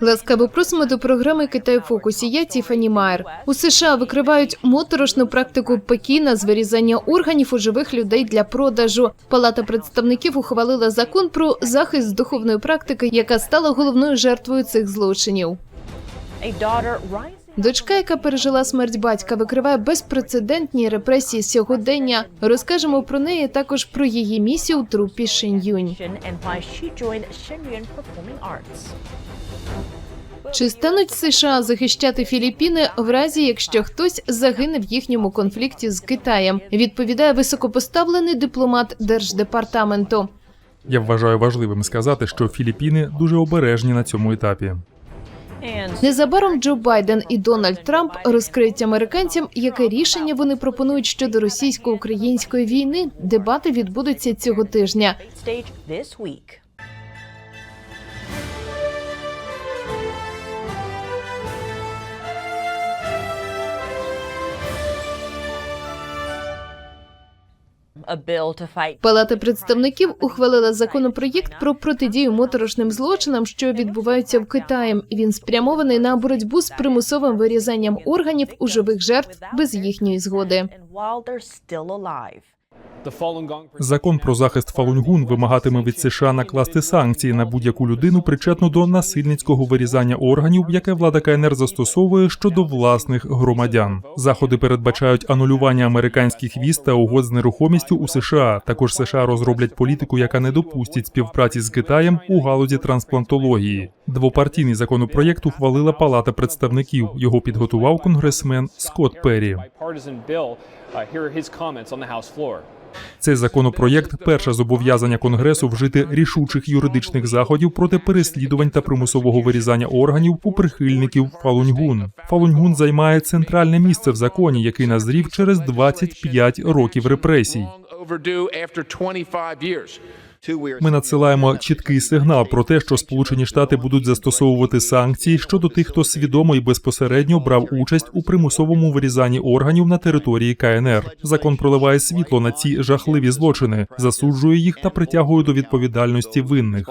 Ласкаво просимо до програми Китай фокусі. Я Тіфані Майер. У США викривають моторошну практику Пекіна з вирізання органів у живих людей для продажу. Палата представників ухвалила закон про захист духовної практики, яка стала головною жертвою цих злочинів. Дочка, яка пережила смерть батька, викриває безпрецедентні репресії сьогодення. Розкажемо про неї також про її місію у трупі Шин'юнь. Чи стануть США захищати Філіппіни в разі, якщо хтось загине в їхньому конфлікті з Китаєм? Відповідає високопоставлений дипломат держдепартаменту. Я вважаю важливим сказати, що Філіппіни дуже обережні на цьому етапі. Незабаром Джо Байден і Дональд Трамп розкриють американцям, яке рішення вони пропонують щодо російсько-української війни. Дебати відбудуться цього тижня. Палата представників ухвалила законопроєкт про протидію моторошним злочинам, що відбуваються в Китаї. Він спрямований на боротьбу з примусовим вирізанням органів у живих жертв без їхньої згоди. Закон про захист Фалунгун вимагатиме від США накласти санкції на будь-яку людину, причетну до насильницького вирізання органів, яке влада КНР застосовує щодо власних громадян. Заходи передбачають анулювання американських віз та угод з нерухомістю у США. Також США розроблять політику, яка не допустить співпраці з Китаєм у галузі трансплантології. Двопартійний законопроєкт ухвалила Палата представників. Його підготував конгресмен Скотт Перрі. Цей законопроєкт перше зобов'язання Конгресу вжити рішучих юридичних заходів проти переслідувань та примусового вирізання органів у прихильників Фалуньгун. Фалуньгун займає центральне місце в законі, який назрів через 25 років репресій. Long overdue after 25 years. Ми надсилаємо чіткий сигнал про те, що Сполучені Штати будуть застосовувати санкції щодо тих, хто свідомо і безпосередньо брав участь у примусовому вирізанні органів на території КНР. Закон проливає світло на ці жахливі злочини, засуджує їх та притягує до відповідальності винних.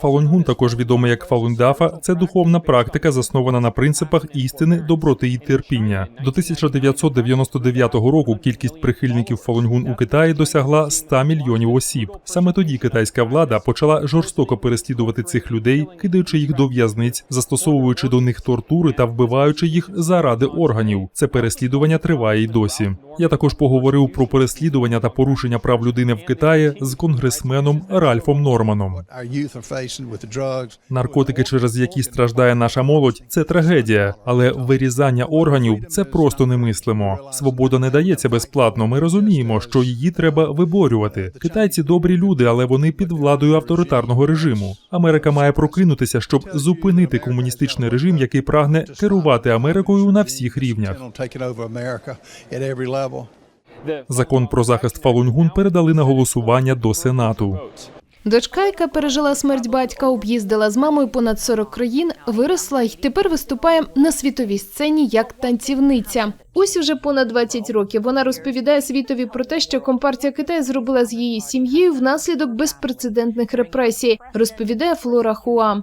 Фалунгун, також відомий як Фалундафа, це духовна практика, заснована на принципах істини, доброти і терпіння. До 1999 року кількість прихильників Фалунгун у Китаї досягла 100 мільйонів осіб. Саме тоді китайська влада почала жорстоко переслідувати цих людей, кидаючи їх до в'язниць, застосовуючи до них тортури та вбиваючи їх заради органів. Це переслідування триває й досі. Я також поговорив про переслідування та порушення прав людини в Китаї з конгресменом Ральфом Норманом. Наркотики, через які страждає наша молодь, це трагедія, але вирізання органів це просто немислимо. Свобода не дається безплатно. Ми розуміємо, що її треба виборювати. Китайці добрі люди, але вони під владою авторитарного режиму. Америка має прокинутися, щоб зупинити комуністичний режим, який прагне керувати Америкою на всіх рівнях. Закон про захист Фалунгун передали на голосування до Сенату. Дочка, яка пережила смерть батька, об'їздила з мамою понад 40 країн, виросла й тепер виступає на світовій сцені як танцівниця. Ось уже понад 20 років вона розповідає світові про те, що компартія Китаю зробила з її сім'єю внаслідок безпрецедентних репресій. Розповідає Флора Хуа.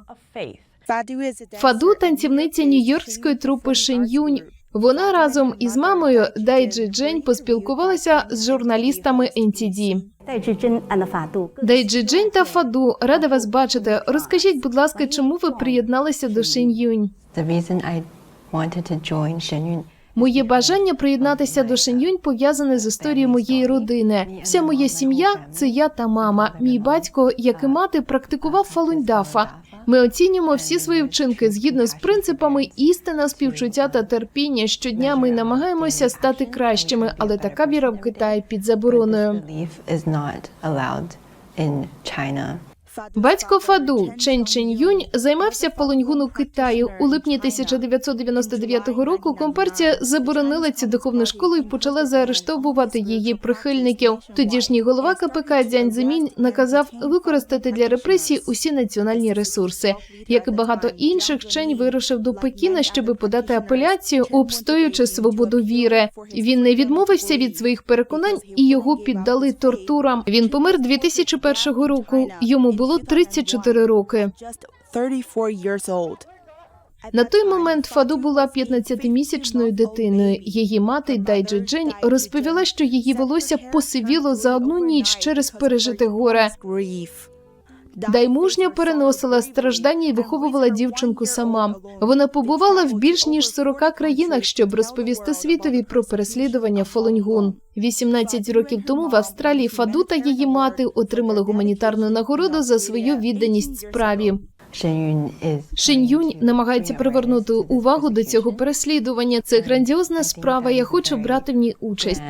Фаду танцівниця нью-йоркської трупи Шин'юнь. Вона разом із мамою Дайджі Джень поспілкувалася з журналістами NTD. Дайджі Джень та Фаду рада вас бачити. Розкажіть, будь ласка, чому ви приєдналися до Шеньюнь? Моє бажання приєднатися до Шеньюнь пов'язане з історією моєї родини. Вся моя сім'я це я та мама. Мій батько, як і мати, практикував фалуньдафа. Ми оцінюємо всі свої вчинки згідно з принципами істина, співчуття та терпіння. Щодня ми намагаємося стати кращими, але така віра в Китаї під забороною. Батько Фаду Чен Чен Юнь займався Фалуньгун у Китаї. У липні 1999 року компартія заборонила цю духовну школу і почала заарештовувати її прихильників. Тодішній голова КПК Дзянь Зимінь наказав використати для репресій усі національні ресурси. Як і багато інших, Чень вирушив до Пекіна, щоб подати апеляцію, обстоюючи свободу віри. Він не відмовився від своїх переконань і його піддали тортурам. Він помер 2001 року. Йому було 34 роки. 34 years old. На той момент Фаду була 15-місячною дитиною. Її мати Дайджи Джень розповіла, що її волосся посивіло за одну ніч через пережите горе. Дай мужньо переносила страждання і виховувала дівчинку сама. Вона побувала в більш ніж 40 країнах, щоб розповісти світові про переслідування Фолуньгун. 18 років тому в Австралії Фаду та її мати отримали гуманітарну нагороду за свою відданість справі. Shenyun is Шинь Юнь намагається привернути увагу до цього переслідування. Це грандіозна справа. Я хочу брати в ній участь.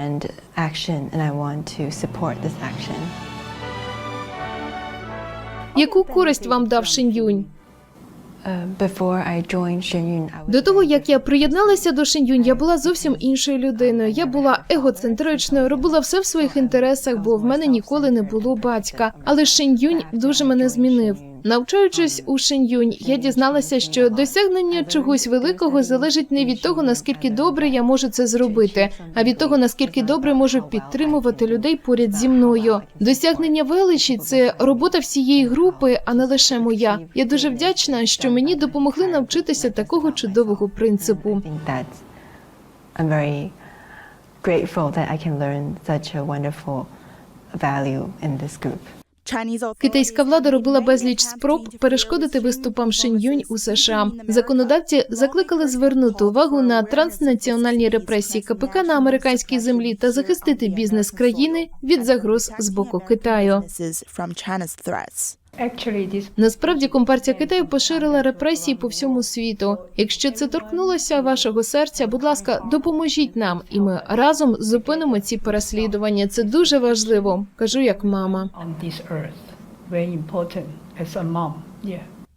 Яку користь вам дав Шинь Юнь? Before I joined Shenyun, I was До того як я приєдналася до Шиньюнь, я була зовсім іншою людиною. Я була егоцентричною, робила все в своїх інтересах, бо в мене ніколи не було батька. Але Шиньюнь дуже мене змінив. Навчаючись у Шиньюнь, я дізналася, що досягнення чогось великого залежить не від того, наскільки добре я можу це зробити, а від того, наскільки добре можу підтримувати людей поряд зі мною. Досягнення величі це робота всієї групи, а не лише моя. Я дуже вдячна, що мені допомогли навчитися такого чудового принципу. grateful that I can learn such a wonderful value in this group. Китайська влада робила безліч спроб перешкодити виступам Шиньюнь у США. Законодавці закликали звернути увагу на транснаціональні репресії КПК на американській землі та захистити бізнес країни від загроз з боку Китаю. Насправді компартія Китаю поширила репресії по всьому світу. Якщо це торкнулося вашого серця, будь ласка, допоможіть нам, і ми разом зупинимо ці переслідування. Це дуже важливо. кажу як мама.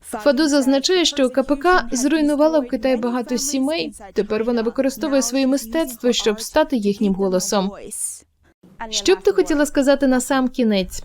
Фаду зазначає, що КПК зруйнувала в Китаї багато сімей. Тепер вона використовує своє мистецтво, щоб стати їхнім голосом. Що б ти хотіла сказати на сам кінець?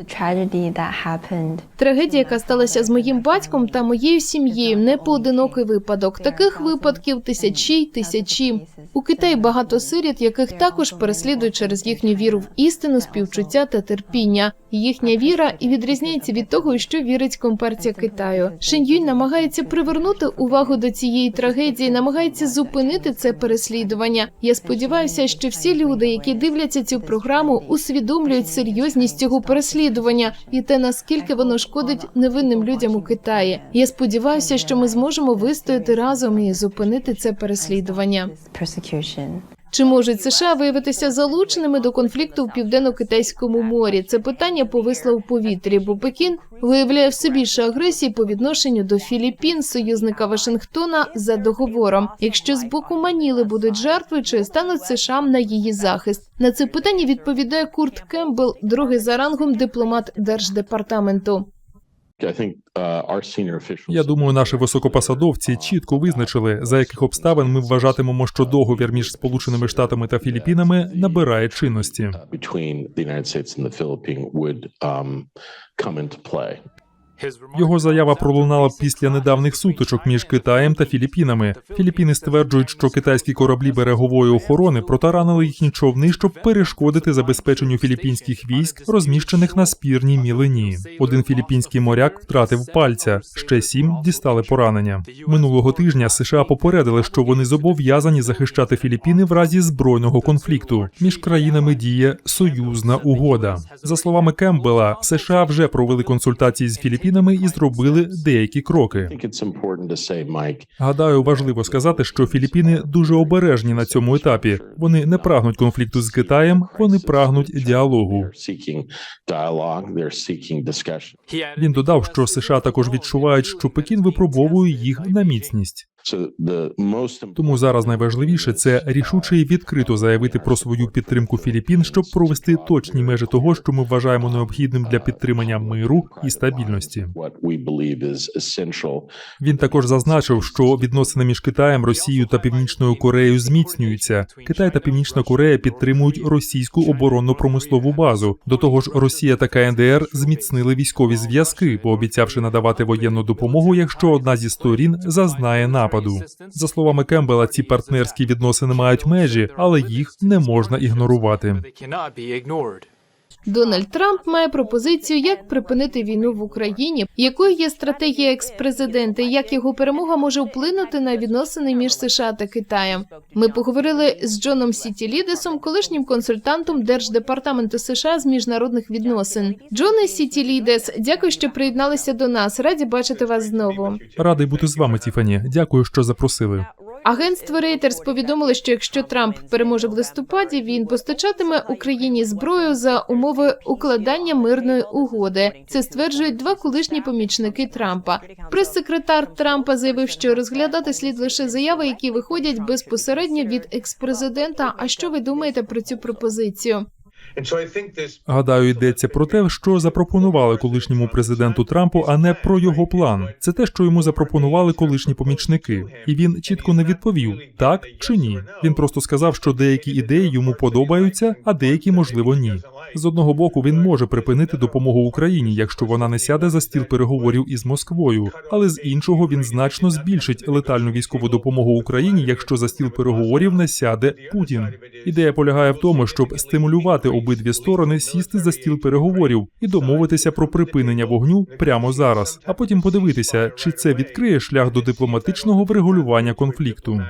Трагедія, яка сталася з моїм батьком та моєю сім'єю, не поодинокий випадок. Таких випадків тисячі й тисячі. У Китаї багато сиріт, яких також переслідують через їхню віру в істину, співчуття та терпіння. Їхня віра і відрізняється від того, що вірить компартія Китаю. Шиньюнь намагається привернути увагу до цієї трагедії, намагається зупинити це переслідування. Я сподіваюся, що всі люди, які дивляться цю програму, усвідомлюють серйозність цього переслідування і те, наскільки воно шкодить невинним людям у Китаї. Я сподіваюся, що ми зможемо вистояти разом і зупинити це переслідування. Чи можуть США виявитися залученими до конфлікту в південно-китайському морі? Це питання повисло в повітрі, бо Пекін виявляє все більше агресії по відношенню до Філіппін, союзника Вашингтона, за договором. Якщо з боку Маніли будуть жертви, чи стануть США на її захист? На це питання відповідає Курт Кембл, другий за рангом дипломат держдепартаменту. Я думаю, наші високопосадовці чітко визначили, за яких обставин ми вважатимемо, що договір між Сполученими Штатами та Філіппінами набирає чинності. Його заява пролунала після недавніх сутичок між Китаєм та Філіппінами. Філіппіни стверджують, що китайські кораблі берегової охорони протаранили їхні човни, щоб перешкодити забезпеченню філіппінських військ, розміщених на спірній мілині. Один філіппінський моряк втратив пальця, ще сім дістали поранення. Минулого тижня США попередили, що вони зобов'язані захищати Філіппіни в разі збройного конфлікту. Між країнами діє союзна угода. За словами Кембела, США вже провели консультації з Філіппінами і зробили деякі кроки. Гадаю, важливо сказати, що Філіппіни дуже обережні на цьому етапі. Вони не прагнуть конфлікту з Китаєм, вони прагнуть діалогу. Він додав, що США також відчувають, що Пекін випробовує їх на міцність. Тому зараз найважливіше це рішуче і відкрито заявити про свою підтримку Філіппін, щоб провести точні межі того, що ми вважаємо необхідним для підтримання миру і стабільності. Він також зазначив, що відносини між Китаєм, Росією та Північною Кореєю зміцнюються. Китай та Північна Корея підтримують російську оборонно-промислову базу. До того ж, Росія та КНДР зміцнили військові зв'язки, пообіцявши надавати воєнну допомогу, якщо одна зі сторін зазнає нападу. За словами Кембела, ці партнерські відносини мають межі, але їх не можна ігнорувати. Дональд Трамп має пропозицію, як припинити війну в Україні, якою є стратегія екс-президента, як його перемога може вплинути на відносини між США та Китаєм. Ми поговорили з Джоном Сітілідесом, колишнім консультантом Держдепартаменту США з міжнародних відносин. Джоне Сітілідес, дякую, що приєдналися до нас. Раді бачити вас знову. Радий бути з вами, Тіфані. Дякую, що запросили. Агентство Reuters повідомило, що якщо Трамп переможе в листопаді, він постачатиме Україні зброю за умови укладання мирної угоди. Це стверджують два колишні помічники Трампа. Прес-секретар Трампа заявив, що розглядати слід лише заяви, які виходять безпосередньо від експрезидента. А що ви думаєте про цю пропозицію? Гадаю, йдеться про те, що запропонували колишньому президенту Трампу, а не про його план. Це те, що йому запропонували колишні помічники, і він чітко не відповів так чи ні. Він просто сказав, що деякі ідеї йому подобаються, а деякі можливо ні. З одного боку, він може припинити допомогу Україні, якщо вона не сяде за стіл переговорів із Москвою. Але з іншого він значно збільшить летальну військову допомогу Україні, якщо за стіл переговорів не сяде Путін. Ідея полягає в тому, щоб стимулювати обидві сторони сісти за стіл переговорів і домовитися про припинення вогню прямо зараз, а потім подивитися, чи це відкриє шлях до дипломатичного врегулювання конфлікту.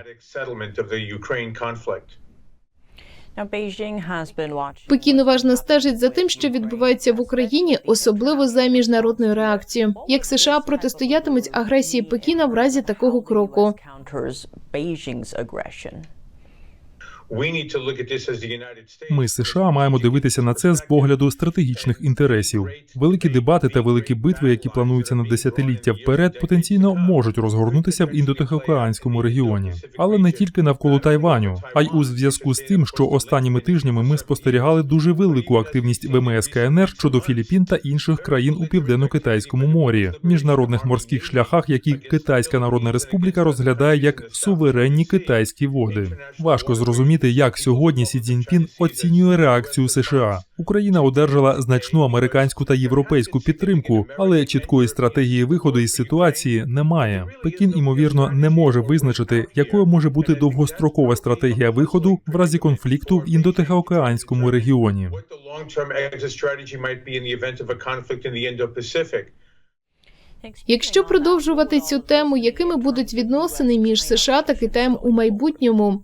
Пекін уважно стежить за тим, що відбувається в Україні, особливо за міжнародною реакцією. Як США протистоятимуть агресії Пекіна в разі такого кроку? Ми США маємо дивитися на це з погляду стратегічних інтересів. Великі дебати та великі битви, які плануються на десятиліття вперед, потенційно можуть розгорнутися в індотихоокеанському регіоні, але не тільки навколо Тайваню, а й у зв'язку з тим, що останніми тижнями ми спостерігали дуже велику активність ВМС КНР щодо Філіппін та інших країн у південно-китайському морі, міжнародних морських шляхах, які Китайська Народна Республіка розглядає як суверенні китайські води. Важко зрозуміти, як сьогодні Сі Цзіньпін оцінює реакцію США. Україна одержала значну американську та європейську підтримку, але чіткої стратегії виходу із ситуації немає. Пекін ймовірно не може визначити, якою може бути довгострокова стратегія виходу в разі конфлікту в індотихоокеанському регіоні. Якщо продовжувати цю тему, якими будуть відносини між США та Китаєм у майбутньому?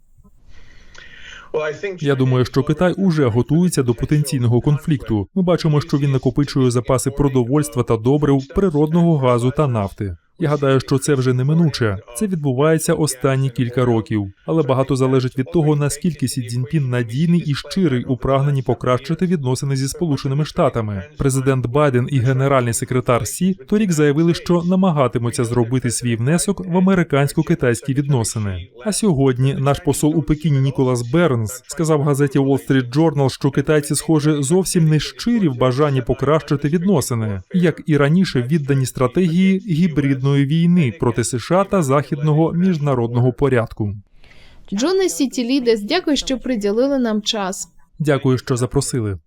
Я думаю, що Китай уже готується до потенційного конфлікту. Ми бачимо, що він накопичує запаси продовольства та добрив, природного газу та нафти. Я гадаю, що це вже неминуче. Це відбувається останні кілька років, але багато залежить від того, наскільки Сі Цзіньпін надійний і щирий у прагненні покращити відносини зі Сполученими Штатами. Президент Байден і генеральний секретар Сі торік заявили, що намагатимуться зробити свій внесок в американсько-китайські відносини. А сьогодні наш посол у Пекіні Ніколас Бернс сказав газеті Wall Street Journal, що китайці, схоже, зовсім не щирі в бажанні покращити відносини, як і раніше віддані стратегії гібридної війни проти США та західного міжнародного порядку. Джоне Сітілідес, дякую, що приділили нам час. Дякую, що запросили.